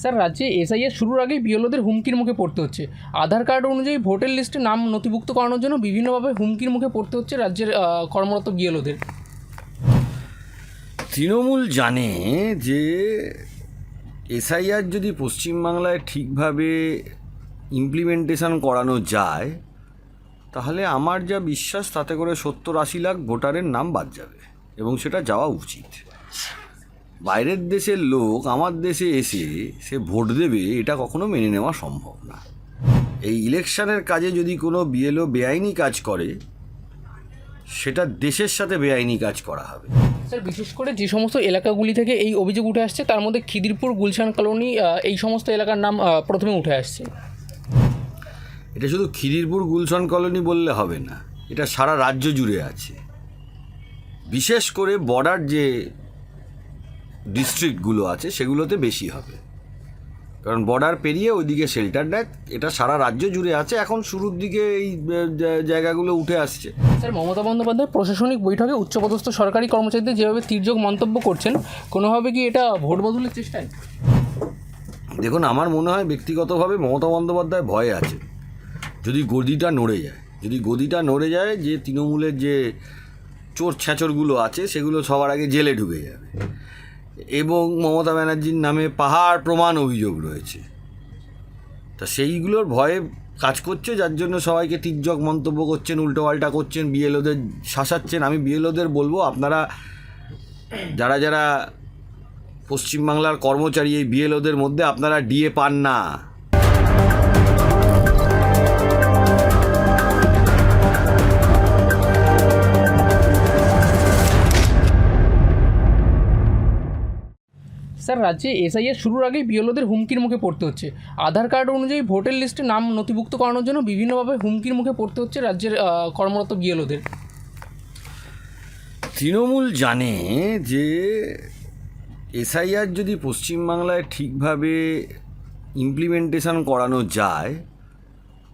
Sir, রাজ্যে এসআইএর শুরুর আগেই বিএলওদের হুমকির মুখে পড়তে হচ্ছে। আধার কার্ড অনুযায়ী ভোটার লিস্টে নাম নথিভুক্ত করানোর জন্য বিভিন্নভাবে হুমকির মুখে পড়তে হচ্ছে রাজ্যের কর্মরত বিএলওদের। তৃণমূল জানে যে এসআইআর যদি পশ্চিমবাংলায় ঠিকভাবে ইমপ্লিমেন্টেশন করানো যায়, তাহলে আমার যা বিশ্বাস, তাতে করে সত্তর আশি লাখ ভোটারের নাম বাদ যাবে এবং সেটা যাওয়া উচিত। বাইরের দেশের লোক আমার দেশে এসে সে ভোট দেবে এটা কখনো মেনে নেওয়া সম্ভব না। এই ইলেকশনের কাজে যদি কোনো বিএলও বেআইনি কাজ করে সেটা দেশের সাথে বেআইনি কাজ করা হবে। স্যার বিশেষ করে যে সমস্ত এলাকাগুলি থেকে এই অভিযোগ উঠে আসছে তার মধ্যে খিদিরপুর গুলশান কলোনি এই সমস্ত এলাকার নাম প্রথমে উঠে আসছে। এটা শুধু খিদিরপুর গুলশান কলোনি বললে হবে না এটা সারা রাজ্য জুড়ে আছে। বিশেষ করে বর্ডার যে ডিস্ট্রিক্টগুলো আছে সেগুলোতে বেশি হবে। কারণ বর্ডার পেরিয়ে ওইদিকে শেল্টার নেয় এটা সারা রাজ্য জুড়ে আছে এখন শুরুর দিকে এই জায়গাগুলো উঠে আসছে। স্যার মমতা বন্দ্যোপাধ্যায় প্রশাসনিক বৈঠকে উচ্চপদস্থ সরকারি কর্মচারীদের যেভাবে তির্যক মন্তব্য করছেন কোনোভাবে কি এটা ভোট বদলের চেষ্টায়? দেখুন আমার মনে হয় ব্যক্তিগতভাবে মমতা বন্দ্যোপাধ্যায় ভয়ে আছে। যদি গদিটা নড়ে যায় যদি গদিটা নড়ে যায় যে তৃণমূলের যে চোর ছ্যাঁচরগুলো আছে সেগুলো সবার আগে জেলে ঢুকে যাবে। এবং মমতা ব্যানার্জির নামে পাহাড় প্রমাণ অভিযোগ রয়েছে। তা সেইগুলোর ভয়ে কাজ করছে, যার জন্য সবাইকে টিকজক মন্তব্য করছেন, উল্টোপাল্টা করছেন, বিএলওদের শাসাচ্ছেন। আমি বিএলওদের বলব, আপনারা যারা যারা পশ্চিমবাংলার কর্মচারী এই বিএলওদের মধ্যে, আপনারা ডিএ পান না। স্যার, রাজ্যে এসআইএর শুরুর আগেই বিএলওদের হুমকির মুখে পড়তে হচ্ছে। আধার কার্ড অনুযায়ী ভোটার লিস্টে নাম নথিভুক্ত করানোর জন্য বিভিন্নভাবে হুমকির মুখে পড়তে হচ্ছে রাজ্যের কর্মরত বিএলওদের। তৃণমূল জানে যে এসআইআর যদি পশ্চিমবাংলায় ঠিকভাবে ইমপ্লিমেন্টেশন করানো যায়,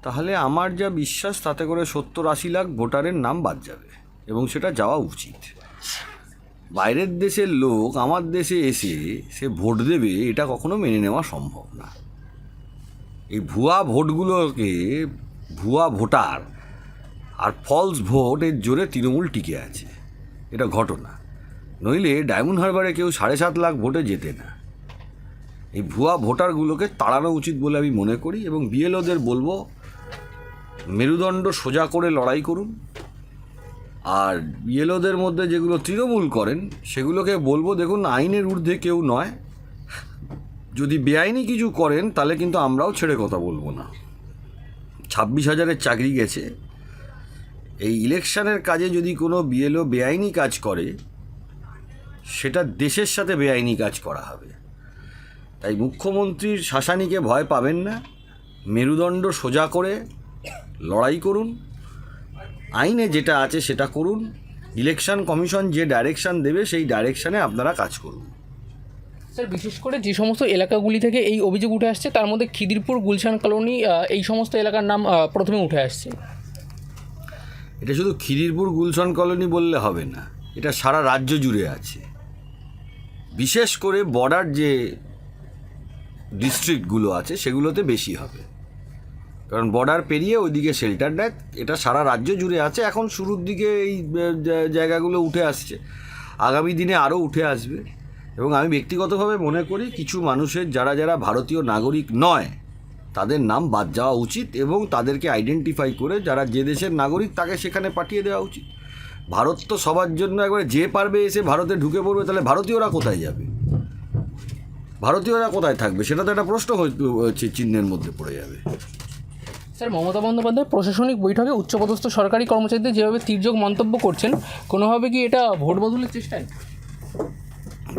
তাহলে আমার যা বিশ্বাস, তাতে করে সত্তর আশি লাখ ভোটারের নাম বাদ যাবে এবং সেটা যাওয়া উচিত। বাইরের দেশের লোক আমার দেশে এসে সে ভোট দেবে, এটা কখনো মেনে নেওয়া সম্ভব না। এই ভুয়া ভোটগুলোকে, ভুয়া ভোটার আর ফলস ভোট এর জোরে তৃণমূল টিকে আছে। এটা ঘটনা। নইলে ডায়মন্ড হারবারে কেউ সাড়ে সাত লাখ ভোটে যেতে না। এই ভুয়া ভোটারগুলোকে তাড়ানো উচিত বলে আমি মনে করি এবং বিএলওদের বলব, মেরুদণ্ড সোজা করে লড়াই করুন। আর বিএলওদের মধ্যে যেগুলো তৃণমূল করেন, সেগুলোকে বলব দেখুন আইনের ঊর্ধ্বে কেউ নয়। যদি বেআইনি কিছু করেন, তাহলে কিন্তু আমরাও ছেড়ে কথা বলব না। ছাব্বিশ হাজারের চাকরি গেছে। এই ইলেকশনের কাজে যদি কোনো বিএলও বেআইনি কাজ করে, সেটা দেশের সাথে বেআইনি কাজ করা হবে। তাই মুখ্যমন্ত্রীর শাসানিকে ভয় পাবেন না। মেরুদণ্ড সোজা করে লড়াই করুন। আইনে যেটা আছে সেটা করুন। ইলেকশন কমিশন যে ডাইরেকশান দেবে সেই ডাইরেকশানে আপনারা কাজ করুন। স্যার বিশেষ করে যে সমস্ত এলাকাগুলি থেকে এই অভিযোগ উঠে আসছে তার মধ্যে খিদিরপুর গুলশান কলোনি এই সমস্ত এলাকার নাম প্রথমে উঠে আসছে। এটা শুধু খিদিরপুর গুলশান কলোনি বললে হবে না এটা সারা রাজ্য জুড়ে আছে। বিশেষ করে বর্ডার যে ডিস্ট্রিক্টগুলো আছে সেগুলোতে বেশি হবে। কারণ বর্ডার পেরিয়ে ওইদিকে শেল্টার নেয়, এটা সারা রাজ্য জুড়ে আছে, এখন শুরুর দিকে এই জায়গাগুলো উঠে আসছে। আগামী দিনে আরও উঠে আসবে এবং আমি ব্যক্তিগতভাবে মনে করি কিছু মানুষের যারা যারা ভারতীয় নাগরিক নয়, তাদের নাম বাদ যাওয়া উচিত এবং তাদেরকে আইডেন্টিফাই করে যারা যে দেশের নাগরিক তাকে সেখানে পাঠিয়ে দেওয়া উচিত। ভারত তো সবার জন্য একবারে যে পারবে এসে ভারতে ঢুকে পড়বে, তাহলে ভারতীয়রা কোথায় যাবে? ভারতীয়রা কোথায় থাকবে? সেটা তো একটা প্রশ্ন চিহ্নের মধ্যে পড়ে যাবে। স্যার, মমতা বন্দ্যোপাধ্যায় প্রশাসনিক বৈঠকে উচ্চপদস্থ সরকারি কর্মচারীদের যেভাবে তির্যক মন্তব্য করছেন, কোনোভাবে কি এটা ভোট বদলের চেষ্টায়?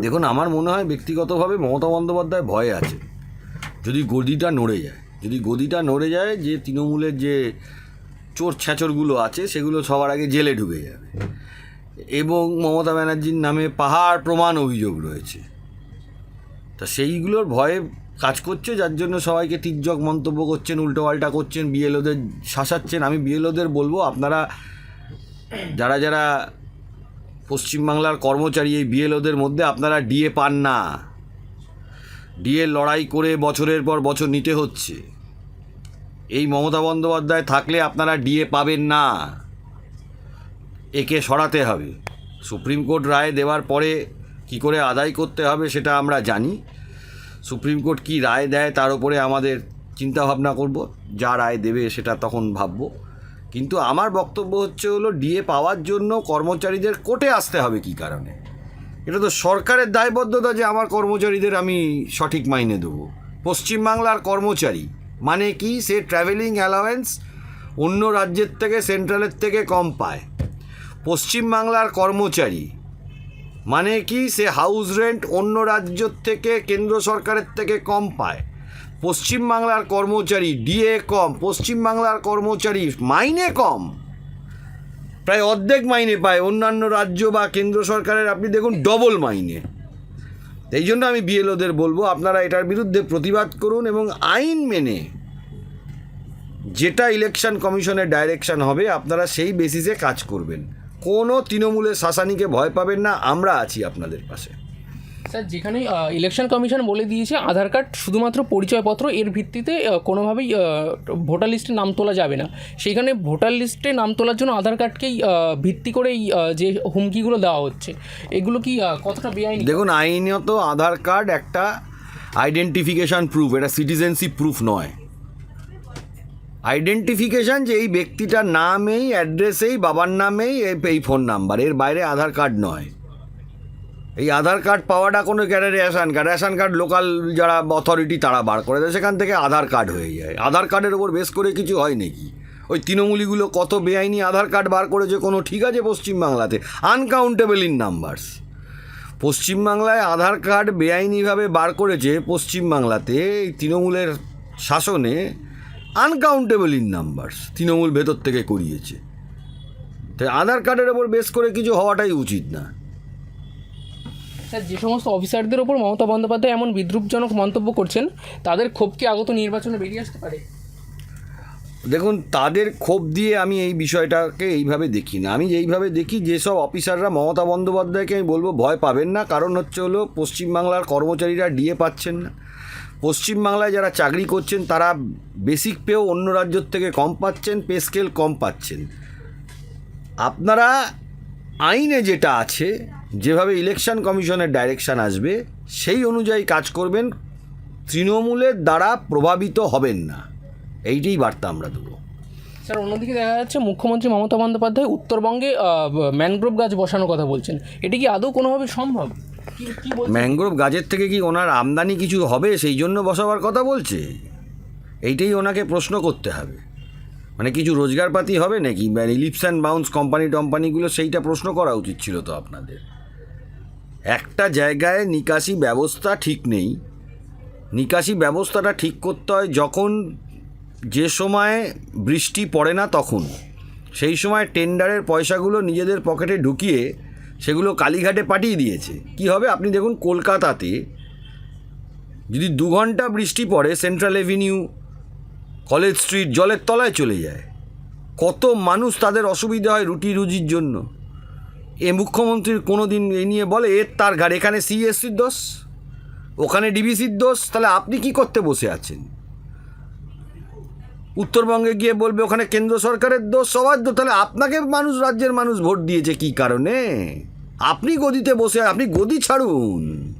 দেখুন, আমার মনে হয় ব্যক্তিগতভাবে মমতা বন্দ্যোপাধ্যায় ভয়ে আছে। যদি গদিটা নড়ে যায়, যদি গদিটা নড়ে যায় যে তৃণমূলের যে চোর ছ্যাঁচরগুলো আছে, সেগুলো সবার আগে জেলে ঢুকে যাবে। এবং মমতা ব্যানার্জির নামে পাহাড় প্রমাণ অভিযোগ রয়েছে। তা সেইগুলোর ভয়ে কাজ করছে, যার জন্য সবাইকে টিকজক মন্তব্য করছেন উল্টোপাল্টা করছেন, বিএলওদের শাসাচ্ছেন। আমি বিএলওদের বলব, আপনারা যারা যারা পশ্চিমবাংলার কর্মচারী এই বিএলওদের মধ্যে, আপনারা ডিএ পান না। ডিএ লড়াই করে বছরের পর বছর নিতে হচ্ছে। এই মমতা বন্দ্যোপাধ্যায় থাকলে আপনারা ডিএ পাবেন না। একে সরাতে হবে। সুপ্রিম কোর্ট রায় দেওয়ার পরে কি করে আদায় করতে হবে, সেটা আমরা জানি। সুপ্রিম কোর্ট কি রায় দেয় তার উপরে আমাদের চিন্তা ভাবনা করব। যা রায় দেবে সেটা তখন ভাববো। কিন্তু আমার বক্তব্য হচ্ছে হলো, ডিএ পাওয়ার জন্য কর্মচারীদের কোর্টে আসতে হবে কি কারণে? এটা তো সরকারের দায়বদ্ধতা যে আমার কর্মচারীদের আমি সঠিক মাইনে দেবো। পশ্চিমবাংলার কর্মচারী মানে কি? সে ট্রাভেলিং অ্যালাওয়েন্স অন্য রাজ্যের থেকে সেন্ট্রালের থেকে কম পায়। পশ্চিমবাংলার কর্মচারী মানে কি? সে হাউস রেন্ট অন্য রাজ্য থেকে কেন্দ্র সরকারের থেকে কম পায়। পশ্চিমবাংলার কর্মচারী ডিএ কম পশ্চিমবাংলার কর্মচারী মাইনে কম। প্রায় অর্ধেক মাইনে পায়। অন্যান্য রাজ্য বা কেন্দ্র সরকারের আপনি দেখুন ডবল মাইনে। এই জন্য আমি বিএলওদের বলব, আপনারা এটার বিরুদ্ধে প্রতিবাদ করুন এবং আইন মেনে যেটা ইলেকশন কমিশনের ডাইরেকশন হবে, আপনারা সেই বেসিসে কাজ করবেন। কোনো তৃণমূলের শাসানিকে ভয় পাবেন না আমরা আছি আপনাদের পাশে। স্যার যেখানে ইলেকশন কমিশন বলে দিয়েছে আধার কার্ড শুধুমাত্র পরিচয়পত্র এর ভিত্তিতে কোনোভাবেই ভোটার লিস্টে নাম তোলা যাবে না। সেইখানে ভোটার লিস্টে নাম তোলার জন্য আধার কার্ডকেই ভিত্তি করে এই যে হুমকিগুলো দেওয়া হচ্ছে এগুলো কি কতটা বেআইনি? দেখুন আইনত আধার কার্ড একটা আইডেন্টিফিকেশন প্রুফ এটা সিটিজেনশিপ প্রুফ নয়। আইডেন্টিফিকেশন যে এই ব্যক্তিটার নামেই অ্যাড্রেসেই বাবার নামেই এই- ফোন নাম্বার এর বাইরে আধার কার্ড নয়। এই আধার কার্ড পাওয়াটা কোনো ক্যারে ration card ration card local যারা অথরিটি তারা বার করে দেয়, সেখান থেকে আধার কার্ড হয়ে যায়। আধার কার্ডের ওপর বেশ করে কিছু হয় নাকি? ওই তৃণমূলীগুলো কত বেআইনি আধার কার্ড বার করেছে, কোনো ঠিক আছে পশ্চিমবাংলাতে? আনকাউন্টেবল ইন নাম্বারস পশ্চিমবাংলায় আধার কার্ড বেআইনিভাবে বার করেছে পশ্চিমবাংলাতে এই তৃণমূলের শাসনে আনকাউন্টেবল ইন নাম্বারস তৃণমূল ভেতর থেকে করিয়েছে। তাই আধার কার্ডের ওপর বেস করে কিছু হওয়াটাই উচিত না। স্যার যে সমস্ত অফিসারদের ওপর মমতা বন্দ্যোপাধ্যায় এমন বিদ্রুপজনক মন্তব্য করছেন তাদের ক্ষোভ কি আগত নির্বাচনে বেরিয়ে আসতে পারে? দেখুন তাদের ক্ষোভ দিয়ে আমি এই বিষয়টাকে এইভাবে দেখি না। আমি এইভাবে দেখি যেসব অফিসাররা মমতা বন্দ্যোপাধ্যায়কে আমি বলব ভয় পাবেন না কারণ হচ্ছে হলো পশ্চিমবাংলার কর্মচারীরা ডিএ পাচ্ছেন না। পশ্চিমবাংলায় যারা চাকরি করছেন, তারা বেসিক পেও অন্য রাজ্যর থেকে কম পাচ্ছেন পে স্কেল কম পাচ্ছেন। আপনারা আইনে যেটা আছে, যেভাবে ইলেকশন কমিশনের ডাইরেকশান আসবে, সেই অনুযায়ী কাজ করবেন, তৃণমূলের দ্বারা প্রভাবিত হবেন না। এইটাই বার্তা আমরা দেবো। স্যার, অন্যদিকে দেখা যাচ্ছে মুখ্যমন্ত্রী মমতা বন্দ্যোপাধ্যায় উত্তরবঙ্গে ম্যানগ্রোভ গাছ বসানোর কথা বলছেন। এটি কি আদৌ কোনোভাবে সম্ভব? ম্যানগ্রোভ গাছের থেকে কি ওনার আমদানি কিছু হবে? সেই জন্য বসাবার কথা বলছে? এইটাই ওনাকে প্রশ্ন করতে হবে। মানে কিছু রোজগারপাতি হবে নাকি? মানে লিপস অ্যান্ড বাউন্স কোম্পানি টম্পানিগুলো সেইটা প্রশ্ন করা উচিত ছিল তো আপনাদের। একটা জায়গায় নিকাশি ব্যবস্থা ঠিক নেই। নিকাশি ব্যবস্থাটা ঠিক করতে হয় যখন যে সময় বৃষ্টি পড়ে না তখন। সেই সময় টেন্ডারের পয়সাগুলো নিজেদের পকেটে ঢুকিয়ে সেগুলো কালীঘাটে পাঠিয়ে দিয়েছে। কি হবে? আপনি দেখুন কলকাতাতে যদি দু ঘণ্টা বৃষ্টি পড়ে সেন্ট্রাল এভিনিউ কলেজ স্ট্রিট জলের তলায় চলে যায়। কত মানুষ তাদের অসুবিধা হয় রুটি রুজির জন্য। এ মুখ্যমন্ত্রীর কোনো দিন এ নিয়ে বলে এর তার গাড়ি এখানে সিএসসির দোষ, ওখানে ডিবিসির দোষ, তাহলে আপনি কি করতে বসে আছেন? উত্তরবঙ্গে গিয়ে বলবে, ওখানে কেন্দ্র সরকারের দোষ, সবার দোষ, তাহলে আপনাকে মানুষ, রাজ্যের মানুষ ভোট দিয়েছে, কি কারণে? আপনি গদিতে বসে আপনি গদি ছাড়ুন।